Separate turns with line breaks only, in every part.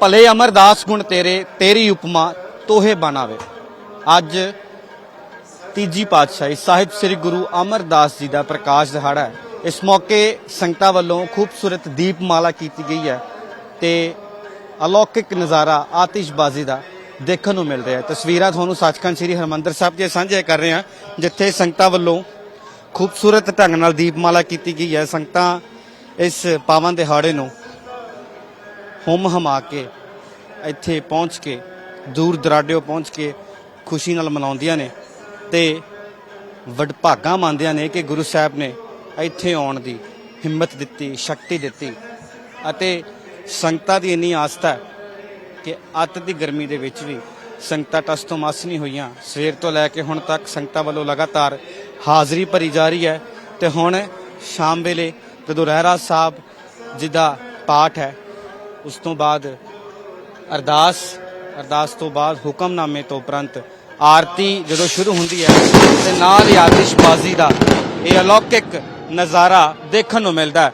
ਭਲੇ ਅਮਰਦਾਸ ਗੁਣ ਤੇਰੇ, ਤੇਰੀ ਉਪਮਾ ਤੋਹੇ ਬਣਾਵੇ। ਅੱਜ ਤੀਜੀ ਪਾਤਸ਼ਾਹੀ ਸਾਹਿਬ ਸ੍ਰੀ ਗੁਰੂ ਅਮਰਦਾਸ ਜੀ ਦਾ ਪ੍ਰਕਾਸ਼ ਦਿਹਾੜਾ ਹੈ। ਇਸ ਮੌਕੇ ਸੰਗਤਾਂ ਵੱਲੋਂ ਖੂਬਸੂਰਤ ਦੀਪਮਾਲਾ ਕੀਤੀ ਗਈ ਹੈ ਤੇ ਅਲੌਕਿਕ ਨਜ਼ਾਰਾ ਆਤਿਸ਼ਬਾਜ਼ੀ ਦਾ ਦੇਖਣ ਨੂੰ ਮਿਲ ਰਿਹਾ ਹੈ। ਤਸਵੀਰਾਂ ਤੁਹਾਨੂੰ ਸੱਚਖੰਡ ਸ੍ਰੀ ਹਰਮੰਦਰ ਸਾਹਿਬ ਦੇ ਸਾਂਝੇ ਕਰ ਰਹੇ ਹਾਂ, ਜਿੱਥੇ ਸੰਗਤਾਂ ਵੱਲੋਂ ਖੂਬਸੂਰਤ ਢੰਗ ਨਾਲ ਦੀਪਮਾਲਾ ਕੀਤੀ ਗਈ ਹੈ। ਸੰਗਤਾਂ ਇਸ ਪਾਵਨ ਦਿਹਾੜੇ ਨੂੰ ਹੁਮ ਹਮਾ ਕੇ ਇੱਥੇ ਪਹੁੰਚ ਕੇ, ਦੂਰ ਦਰਾਡਿਓ ਪਹੁੰਚ ਕੇ ਖੁਸ਼ੀ ਨਾਲ ਮਨਾਉਂਦੀਆਂ ਨੇ ਤੇ ਵਡਭਾਗਾ ਮੰਨਦਿਆਂ ਨੇ ਕਿ ਗੁਰੂ ਸਾਹਿਬ ਨੇ ਇੱਥੇ ਆਉਣ ਦੀ ਹਿੰਮਤ ਦਿੱਤੀ, ਸ਼ਕਤੀ ਦਿੱਤੀ ਅਤੇ ਸੰਗਤਾਂ ਦੀ ਇੰਨੀ ਆਸਥਾ ਹੈ ਕਿ ਅੱਤ ਦੀ ਗਰਮੀ ਦੇ ਵਿੱਚ ਵੀ ਸੰਗਤਾਂ ਟਸ ਤੋਂ ਮਸ ਨਹੀਂ ਹੋਈਆਂ। ਸਵੇਰ ਤੋਂ ਲੈ ਕੇ ਹੁਣ ਤੱਕ ਸੰਗਤਾਂ ਵੱਲੋਂ ਲਗਾਤਾਰ ਹਾਜ਼ਰੀ ਭਰੀ ਜਾ ਰਹੀ ਹੈ ਤੇ ਹੁਣ ਸ਼ਾਮ ਵੇਲੇ ਜਦੋਂ ਰਹਿਰਾ ਸਾਹਿਬ ਜਿਹਦਾ ਪਾਠ ਹੈ ਉਸ ਤੋਂ ਬਾਅਦ ਅਰਦਾਸ ਅਰਦਾਸ ਤੋਂ ਬਾਅਦ ਹੁਕਮਨਾਮੇ ਤੋਂ ਉਪਰੰਤ ਆਰਤੀ ਜਦੋਂ ਸ਼ੁਰੂ ਹੁੰਦੀ ਹੈ, ਤੇ ਨਾਲ ਹੀ ਆਤਿਸ਼ਬਾਜ਼ੀ ਦਾ ਇਹ ਅਲੌਕਿਕ ਨਜ਼ਾਰਾ ਦੇਖਣ ਨੂੰ ਮਿਲਦਾ ਹੈ।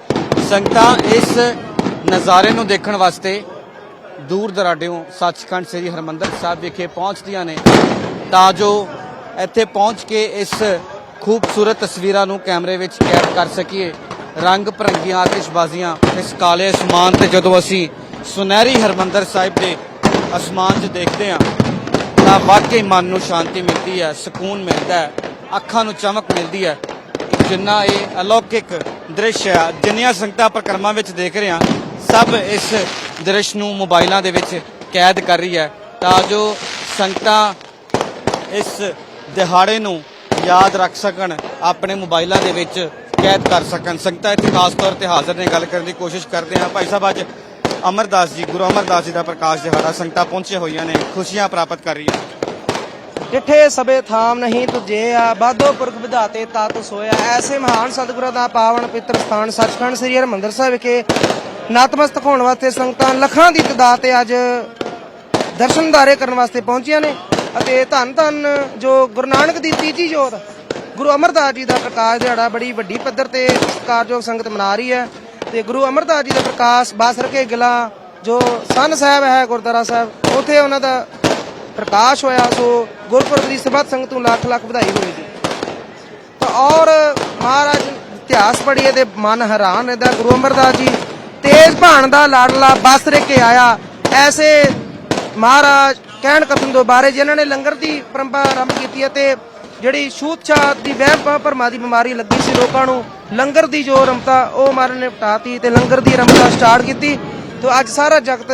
ਸੰਗਤਾਂ ਇਸ ਨਜ਼ਾਰੇ ਨੂੰ ਦੇਖਣ ਵਾਸਤੇ ਦੂਰ ਦਰਾਡਿਓਂ ਸੱਚਖੰਡ ਸ੍ਰੀ ਹਰਮੰਦਰ ਸਾਹਿਬ ਵਿਖੇ ਪਹੁੰਚਦੀਆਂ ਨੇ, ਤਾਂ ਜੋ ਇੱਥੇ ਪਹੁੰਚ ਕੇ ਇਸ ਖੂਬਸੂਰਤ ਤਸਵੀਰਾਂ ਨੂੰ ਕੈਮਰੇ ਵਿੱਚ ਕੈਦ ਕਰ ਸਕੀਏ। ਰੰਗ ਭਰੰਗੀਆਂ ਆਤਿਸ਼ਬਾਜ਼ੀਆਂ, ਇਸ ਕਾਲੇ ਅਸਮਾਨ ਤੇ ਜਦੋਂ ਅਸੀਂ ਸੁਨਹਿਰੀ ਹਰਮੰਦਰ ਸਾਹਿਬ ਦੇ ਅਸਮਾਨ 'ਚ ਦੇਖਦੇ ਹਾਂ, ਤਾਂ ਵਾਕਈ ਮਨ ਨੂੰ ਸ਼ਾਂਤੀ ਮਿਲਦੀ ਹੈ, ਸਕੂਨ ਮਿਲਦਾ ਹੈ, ਅੱਖਾਂ ਨੂੰ ਚਮਕ ਮਿਲਦੀ ਹੈ। ਜਿੰਨਾ ਇਹ ਅਲੌਕਿਕ ਦ੍ਰਿਸ਼ ਹੈ, ਜਿੰਨੀਆਂ ਸੰਗਤਾਂ ਪ੍ਰਕਰਮਾਂ ਵਿੱਚ ਦੇਖ ਰਹੇ ਹਾਂ, ਸਭ ਇਸ ਦ੍ਰਿਸ਼ ਨੂੰ ਮੋਬਾਈਲਾਂ ਦੇ ਵਿੱਚ ਕੈਦ ਕਰ ਰਹੀ ਹੈ। ਤਾਂ ਜੋ ਸੰਗਤਾਂ ਇਸ ਦਿਹਾੜੇ ਨੂੰ ਯਾਦ ਰੱਖ ਸਕਣ, ਆਪਣੇ ਮੋਬਾਈਲਾਂ ਦੇ ਵਿੱਚ ਕੈਦ ਕਰ ਸਕਣ। ਸੰਗਤਾਂ ਇੱਥੇ ਖਾਸ ਤੌਰ ਤੇ ਹਾਜ਼ਰ ਨੇ, ਗੱਲ ਕਰਨ ਦੀ ਕੋਸ਼ਿਸ਼ ਕਰਦੇ ਹਾਂ। ਭਾਈ ਸਾਹਿਬ, ਅੱਜ ਅਮਰਦਾਸ ਜੀ, ਗੁਰੂ ਅਮਰਦਾਸ ਜੀ ਦਾ ਪ੍ਰਕਾਸ਼ ਦਿਹਾੜਾ ਸੰਗਤਾਂ ਪਹੁੰਚੇ ਹੋਈਆਂ ਨੇ, ਖੁਸ਼ੀਆਂ ਪ੍ਰਾਪਤ ਕਰ ਰਹੀਆਂ
ਡਿਠੇ ਸਭੇ ਥਾਮ ਨਹੀਂ ਤੁਝੇ ਆ, ਬਾਦੋ ਪੁਰਖ ਵਿਧਾਤੇ ਤਤ ਸੋਇਆ। ਐਸੇ ਮਹਾਨ ਸਤਿਗੁਰਾਂ ਦਾ ਪਾਵਨ ਪਿੱਤਰ ਸਥਾਨ ਸੱਚਖੰਡ ਸ੍ਰੀ ਹਰਿਮੰਦਰ ਸਾਹਿਬ ਵਿਖੇ ਨਤਮਸਤਕ ਹੋਣ ਵਾਸਤੇ ਸੰਗਤਾਂ ਲੱਖਾਂ ਦੀ ਤਦਾਦ ਤੇ ਅੱਜ ਦਰਸ਼ਨਦਾਰੇ ਕਰਨ ਵਾਸਤੇ ਪਹੁੰਚੀਆਂ ਨੇ ਅਤੇ ਧੰਨ ਧੰਨ ਜੋ ਗੁਰੂ ਨਾਨਕ ਦੀ ਤੀਜੀ ਜੋਤ, ਗੁਰੂ ਅਮਰਦਾਸ ਜੀ ਦਾ ਪ੍ਰਕਾਸ਼ ਦਿਹਾੜਾ ਬੜੀ ਵੱਡੀ ਪੱਧਰ ਤੇ ਸਤਿਕਾਰਯੋਗ ਸੰਗਤ ਮਨਾ ਰਹੀ ਹੈ। ਤੇ ਗੁਰੂ ਅਮਰਦਾਸ ਜੀ ਦਾ ਪ੍ਰਕਾਸ਼ ਬਾਸਰ ਕੇ ਗਿਲਾ ਜੋ ਸੰਨ ਸਾਹਿਬ ਹੈ, ਗੁਰਦੁਆਰਾ ਸਾਹਿਬ, ਉਥੇ ਉਹਨਾਂ ਦਾ ਪ੍ਰਕਾਸ਼ ਹੋਇਆ। ਸੋ ਗੁਰਪੁਰਬ ਦੀ ਸਰਬੱਤ ਸੰਗਤ ਨੂੰ ਲੱਖ ਲੱਖ ਵਧਾਈ ਹੋਵੇ ਜੀ। ਤਾਂ ਔਰ ਮਹਾਰਾਜ ਇਤਿਹਾਸ ਪੜ੍ਹੀਏ ਤੇ ਮਨ ਹੈਰਾਨ ਇਹਦਾ ਗੁਰੂ ਅਮਰਦਾਸ ਜੀ। ਤੇਜ ਭਾਣ ਦਾ ਲਾਡਲਾ ਬਸਰੇ ਕੇ ਆਇਆ। ਐਸੇ ਮਹਾਰਾਜ ਕਹਿਣ ਕਥਨ ਤੋਂ ਬਾਰੇ ਜਿਨ੍ਹਾਂ ਨੇ ਲੰਗਰ ਦੀ ਪਰੰਪਰਾ ਆਰੰਭ ਕੀਤੀ ਹੈ ਤੇ ਜਿਹੜੀ ਛੂਤ-ਛਾਤ ਦੀ ਵਹਿਮ ਭਰਮਾਂ ਦੀ ਬਿਮਾਰੀ ਲੱਗੀ ਸੀ ਲੋਕਾਂ ਨੂੰ, ਲੰਗਰ ਦੀ ਜੋ ਰਮਤਾ, ਉਹ ਮਾਰਨ ਨੇ ਪਟਾਤੀ ਤੇ ਲੰਗਰ ਦੀ ਰਮਤਾ ਸਟਾਰਟ ਕੀਤੀ। ਤੇ ਅੱਜ ਸਾਰਾ ਜਗਤ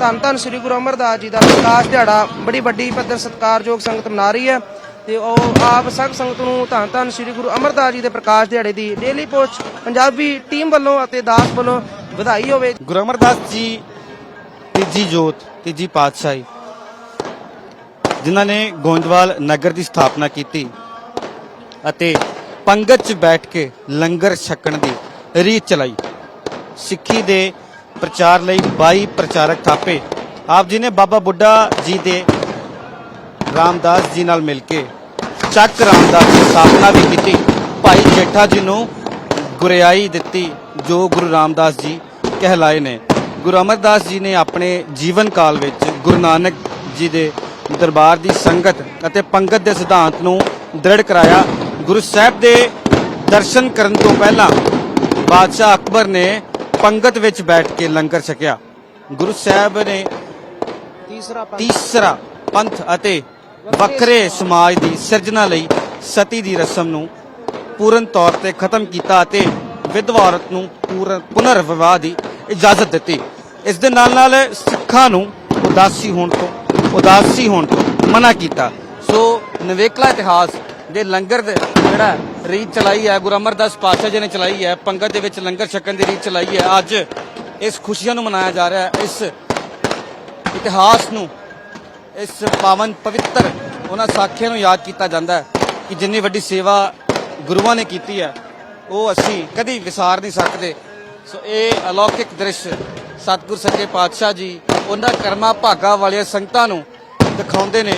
ਧੰਨ ਧੰਨ ਸ੍ਰੀ ਗੁਰੂ ਅਮਰਦਾਸ ਜੀ ਦਾ ਪ੍ਰਕਾਸ਼ ਦਿਹਾੜਾ, ਬੜੀ ਵੱਡੀ ਪੱਧਰ ਸਤਿਕਾਰਯੋਗ ਸੰਗਤ ਮਨਾ ਰਹੀ ਹੈ। ਤੇ ਉਹ ਆਪ ਸਭ ਸੰਗਤ ਨੂੰ ਧੰਨ ਧੰਨ ਸ੍ਰੀ ਗੁਰੂ ਅਮਰਦਾਸ ਜੀ ਦੇ ਪ੍ਰਕਾਸ਼ ਦਿਹਾੜੇ ਦੀ ਡੇਲੀ ਪੋਸਟ ਪੰਜਾਬੀ ਟੀਮ ਵੱਲੋਂ ਅਤੇ ਦਾਸ ਵੱਲੋਂ ਵਧਾਈ ਹੋਵੇ।
ਗੁਰੂ ਅਮਰਦਾਸ ਜੀ, ਤੀਜੀ ਜੋਤ, ਤੀਜੀ ਪਾਤਸ਼ਾਹੀ। ਜਿਨ੍ਹਾਂ ਨੇ ਗੋਇੰਦਵਾਲ ਨਗਰ ਦੀ ਸਥਾਪਨਾ ਕੀਤੀ ਅਤੇ ਪੰਗਤ 'ਚ ਬੈਠ ਕੇ ਲੰਗਰ ਛਕਣ ਦੀ ਰੀਤ ਚਲਾਈ। ਸਿੱਖੀ ਦੇ ਪ੍ਰਚਾਰ ਲਈ 22 ਪ੍ਰਚਾਰਕ ਥਾਪੇ। ਆਪ ਜੀ ਨੇ ਬਾਬਾ ਬੁੱਢਾ ਜੀ ਦੇ ਰਾਮਦਾਸ ਜੀ ਨਾਲ ਮਿਲ ਕੇ ਚੱਕ ਰਾਮਦਾਸ ਦੀ ਸਥਾਪਨਾ ਵੀ ਕੀਤੀ। ਭਾਈ ਜੇਠਾ ਜੀ ਨੂੰ ਗੁਰਿਆਈ ਦਿੱਤੀ, ਜੋ ਗੁਰੂ ਰਾਮਦਾਸ ਜੀ ਕਹਿਲਾਏ ਨੇ। ਗੁਰੂ ਅਮਰਦਾਸ ਜੀ ਨੇ ਆਪਣੇ ਜੀਵਨ ਕਾਲ ਵਿੱਚ ਗੁਰੂ ਨਾਨਕ ਜੀ ਦੇ ਦਰਬਾਰ ਦੀ ਸੰਗਤ ਅਤੇ ਪੰਗਤ ਦੇ ਸਿਧਾਂਤ ਨੂੰ ਦ੍ਰਿੜ ਕਰਾਇਆ। ਗੁਰੂ ਸਾਹਿਬ ਦੇ ਦਰਸ਼ਨ ਕਰਨ ਤੋਂ ਪਹਿਲਾਂ ਬਾਦਸ਼ਾਹ ਅਕਬਰ ਨੇ ਪੰਗਤ ਵਿੱਚ ਬੈਠ ਕੇ ਲੰਗਰ ਛਕਿਆ। ਗੁਰੂ ਸਾਹਿਬ ਨੇ
ਤੀਸਰਾ ਪੰਥ
ਤੀਸਰਾ ਪੰਥ ਅਤੇ ਵੱਖਰੇ ਸਮਾਜ ਦੀ ਸਿਰਜਣਾ ਲਈ ਸਤੀ ਦੀ ਰਸਮ ਨੂੰ ਪੂਰਨ ਤੌਰ ਤੇ ਖਤਮ ਕੀਤਾ ਅਤੇ ਵਿਧਵਾ ਔਰਤ ਨੂੰ ਪੂਰਨ ਪੁਨਰ ਵਿਵਾਹ ਦੀ ਇਜਾਜ਼ਤ ਦਿੱਤੀ। ਇਸ ਦੇ ਨਾਲ ਨਾਲ ਸਿੱਖਾਂ ਨੂੰ ਉਦਾਸੀ ਹੋਣ ਤੋਂ ਉਦਾਸੀ ਹੋਣ ਤੋਂ ਮਨਾ ਕੀਤਾ। ਸੋ ਨਵੇਕਲਾ ਇਤਿਹਾਸ ਦੇ ਲੰਗਰ ਦੇ ਜਿਹੜਾ ਰੀਤ ਚਲਾਈ ਹੈ, ਗੁਰੂ ਅਮਰਦਾਸ ਪਾਤਸ਼ਾਹ ਜੀ ਨੇ ਚਲਾਈ ਹੈ, ਪੰਗਤ ਦੇ ਵਿੱਚ ਲੰਗਰ ਛਕਣ ਦੀ ਰੀਤ ਚਲਾਈ ਹੈ, ਅੱਜ ਇਸ ਖੁਸ਼ੀਆਂ ਨੂੰ ਮਨਾਇਆ ਜਾ ਰਿਹਾ ਹੈ, ਇਸ ਇਤਿਹਾਸ ਨੂੰ, ਇਸ ਪਾਵਨ ਪਵਿੱਤਰ ਉਹਨਾਂ ਸਾਖੀਆਂ ਨੂੰ ਯਾਦ ਕੀਤਾ ਜਾਂਦਾ ਹੈ ਕਿ ਜਿੰਨੀ ਵੱਡੀ ਸੇਵਾ ਗੁਰੂਆਂ ਨੇ ਕੀਤੀ ਹੈ, ਉਹ ਅਸੀਂ ਕਦੀ ਵਿਸਾਰ ਨਹੀਂ ਸਕਦੇ। ਸੋ ਇਹ ਅਲੌਕਿਕ ਦ੍ਰਿਸ਼ ਸਤਿਗੁਰ ਸੱਚੇ ਪਾਤਸ਼ਾਹ ਜੀ ਉਹਨਾਂ ਕਰਮਾਂ ਭਾਗਾ ਵਾਲੀਆਂ ਸੰਗਤਾਂ ਨੂੰ ਦਿਖਾਉਂਦੇ ਨੇ,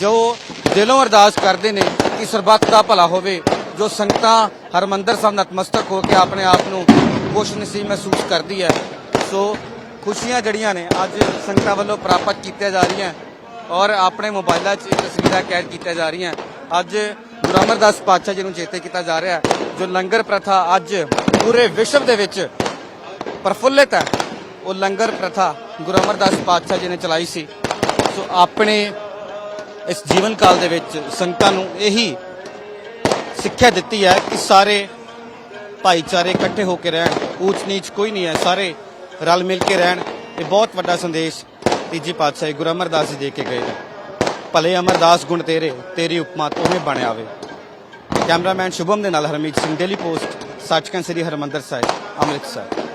ਜੋ ਦਿਲੋਂ ਅਰਦਾਸ ਕਰਦੇ ਨੇ ਕਿ ਸਰਬੱਤ ਦਾ ਭਲਾ ਹੋਵੇ, ਜੋ ਸੰਗਤਾਂ ਹਰਮੰਦਰ ਸਾਹਿਬ ਨਤਮਸਤਕ ਹੋ ਕੇ ਆਪਣੇ ਆਪ ਨੂੰ ਖੁਸ਼ ਨਸੀਬ ਮਹਿਸੂਸ ਕਰਦੀ ਹੈ। ਸੋ ਖੁਸ਼ੀਆਂ ਜਿਹੜੀਆਂ ਨੇ ਅੱਜ ਸੰਗਤਾਂ ਵੱਲੋਂ ਪ੍ਰਾਪਤ ਕੀਤੀਆਂ ਜਾ ਰਹੀਆਂ ਔਰ ਆਪਣੇ ਮੋਬਾਈਲਾਂ 'ਚ ਇਹ ਤਸਵੀਰਾਂ ਕੈਦ ਕੀਤੀਆਂ ਜਾ ਰਹੀਆਂ ਅੱਜ ਗੁਰੂ ਅਮਰਦਾਸ ਪਾਤਸ਼ਾਹ ਜੀ ਨੂੰ ਚੇਤੇ ਕੀਤਾ ਜਾ ਰਿਹਾ ਜੋ ਲੰਗਰ ਪ੍ਰਥਾ ਅੱਜ ਪੂਰੇ ਵਿਸ਼ਵ ਦੇ ਵਿੱਚ ਪ੍ਰਫੁੱਲਿਤ ਹੈ। ਉਹ ਲੰਗਰ ਪ੍ਰਥਾ ਗੁਰੂ ਅਮਰਦਾਸ ਪਾਤਸ਼ਾਹ ਜੀ ਨੇ ਚਲਾਈ ਸੀ। ਸੋ ਆਪਣੇ ਇਸ ਜੀਵਨ ਕਾਲ ਦੇ ਵਿੱਚ ਸੰਗਤਾਂ ਨੂੰ ਇਹੀ ਸਿੱਖਿਆ ਦਿੱਤੀ ਹੈ ਕਿ ਸਾਰੇ ਭਾਈਚਾਰੇ ਇਕੱਠੇ ਹੋ ਕੇ ਰਹਿਣ। ਊਚ ਨੀਚ ਕੋਈ ਨਹੀਂ ਹੈ, ਸਾਰੇ ਰਲ ਮਿਲ ਕੇ ਰਹਿਣ। ਇਹ ਬਹੁਤ ਵੱਡਾ ਸੰਦੇਸ਼ ਤੀਜੀ ਪਾਤਸ਼ਾਹੀ ਗੁਰੂ ਅਮਰਦਾਸ ਜੀ ਦੇ ਕੇ ਗਏ ਨੇ। ਭਲੇ ਅਮਰਦਾਸ ਗੁਣ ਤੇਰੇ, ਤੇਰੀ ਉਪਮਾ ਤੋਵੇਂ ਬਣਿਆਵੇ ਕੈਮਰਾਮੈਨ ਸ਼ੁਭਮ ਦੇ ਨਾਲ ਹਰਮੀਤ ਸਿੰਘ ਡੇਲੀ ਪੋਸਟ ਸੱਚਖੰਡ ਸ੍ਰੀ ਹਰਮੰਦਰ ਸਾਹਿਬ, ਅੰਮ੍ਰਿਤਸਰ।